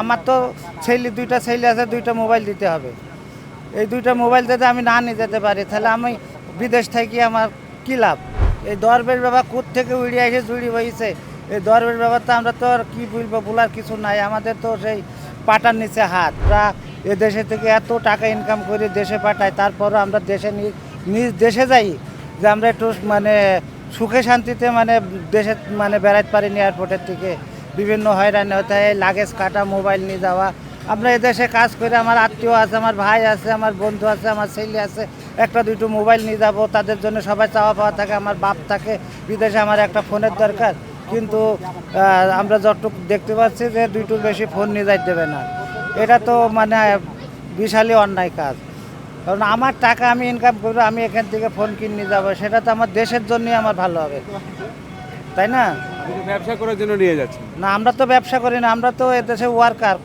আমার তো ছেলে, দুইটা ছেলে আছে, দুইটা মোবাইল দিতে হবে। এই দুইটা মোবাইল যদি আমি না নিয়ে যেতে পারি, তাহলে আমি বিদেশ থেকে আমার কী লাভ? এই দরবের ব্যাপার কোথ থেকে উড়ে এসে জুড়ি হয়েছে এই দরবের ব্যাপার তো আমরা তো আর কী বলব, বলার কিছু নাই। আমাদের তো সেই পাটার নিচে হাত। আমরা এ দেশে থেকে এত টাকা ইনকাম করে দেশে পাঠাই তারপরও আমরা দেশে নিজ দেশে যাই, যে আমরা একটু মানে সুখে শান্তিতে মানে দেশে মানে বেড়াতে পারিনি এয়ারপোর্টের থেকে বিভিন্ন হয়রানি হতে হয়, লাগেজ কাটা, মোবাইল নিয়ে যাওয়া। আমরা এদেশে কাজ করে আমার আত্মীয় আছে, আমার ভাই আছে, আমার বন্ধু আছে, আমার ছেলে আছে, একটা দুটো মোবাইল নিয়ে যাব, তাদের জন্য সবাই চাওয়া পাওয়া থাকে, আমার বাপ থাকে, বিদেশে আমার একটা ফোনের দরকার। কিন্তু আমরা যতটুকু দেখতে পাচ্ছি যে দুইটোর বেশি ফোন নিয়ে যাই দেবে না। এটা তো মানে বিশালই অন্যায় কাজ। কারণ আমার টাকা আমি ইনকাম করব, আমি এখান থেকে ফোন কিনে যাব, সেটা তো আমার দেশের জন্যই আমার ভালো হবে। তাই না? ব্যবসা করার জন্য নিয়ে যাচ্ছেন? না আমরা তো ব্যবসা করি না আমরা তো এদেশে ওয়ার্কার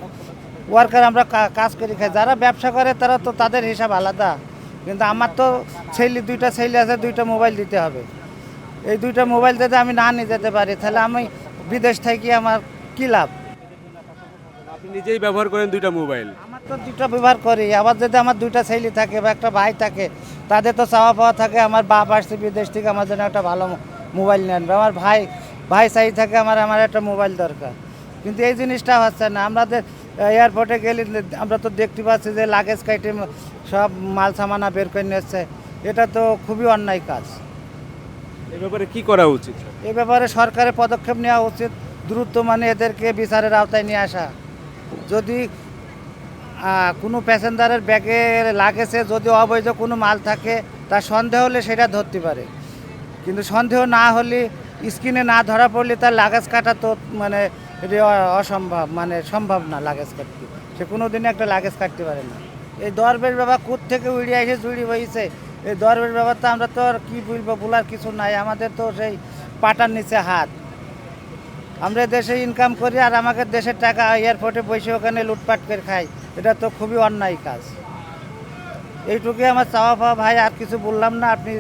ওয়ার্কার আমরা কাজ করি খাই। যারা ব্যবসা করে তারা তো তাদের হিসাব আলাদা। কিন্তু আমার তো ছেলে দুইটা ছেলে আছে দুইটা মোবাইল দিতে হবে। এই দুইটা মোবাইল যদি আমি না নিয়ে যেতে পারি তাহলে আমি বিদেশ থেকে আমার কী লাভ? আপনি নিজেই ব্যবহার করেন দুইটা মোবাইল আমার তো দুইটা ব্যবহার করি। আবার যদি আমার দুইটা ছেলে থাকে বা একটা ভাই থাকে তাদের তো চাওয়া পাওয়া থাকে আমার বাপ আসছে বিদেশ থেকে আমার জন্য একটা ভালো মোবাইল নিয়ে আনবে আমার ভাই ভাই চাই থাকে আমার আমার একটা মোবাইল দরকার। কিন্তু এই জিনিসটা হচ্ছে না আমাদের এয়ারপোর্টে গেলে আমরা তো দেখতে পাচ্ছি যে লাগেজ কাইটে সব মাল সামানা বের করে নিচ্ছে এটা তো খুবই অন্যায় কাজ। এই ব্যাপারে কি করা উচিত? এ ব্যাপারে সরকারের পদক্ষেপ নেওয়া উচিত দ্রুত মানে এদেরকে বিচারের আওতায় নিয়ে আসা। যদি কোনো প্যাসেঞ্জারের ব্যাগে লাগেছে যদি অবৈধ কোনো মাল থাকে তার সন্দেহ হলে সেটা ধরতে পারে। কিন্তু সন্দেহ না হলে স্ক্রিনে না ধরা পড়লে তার লাগেজ কাটা তো মানে অসম্ভব মানে সম্ভব না লাগেজ কাটতে। সে কোনো দিনে একটা লাগেজ কাটতে পারে না। এই দরবের ব্যাপার কোথ থেকে উড়ে এসে জুড়ি হয়েছে এই দরবের ব্যাপার তো আমরা তো আর কী বলব, বলার কিছু নাই। আমাদের তো সেই পাটার নিচে হাত। আমরা দেশে ইনকাম করি আর আমাকে দেশের টাকা এয়ারপোর্টে বসে ওখানে লুটপাট করে খাই। এটা তো খুবই অন্যায় কাজ। এইটুকুই আমার চাওয়া পাওয়া ভাই, আর কিছু বললাম না, আপনি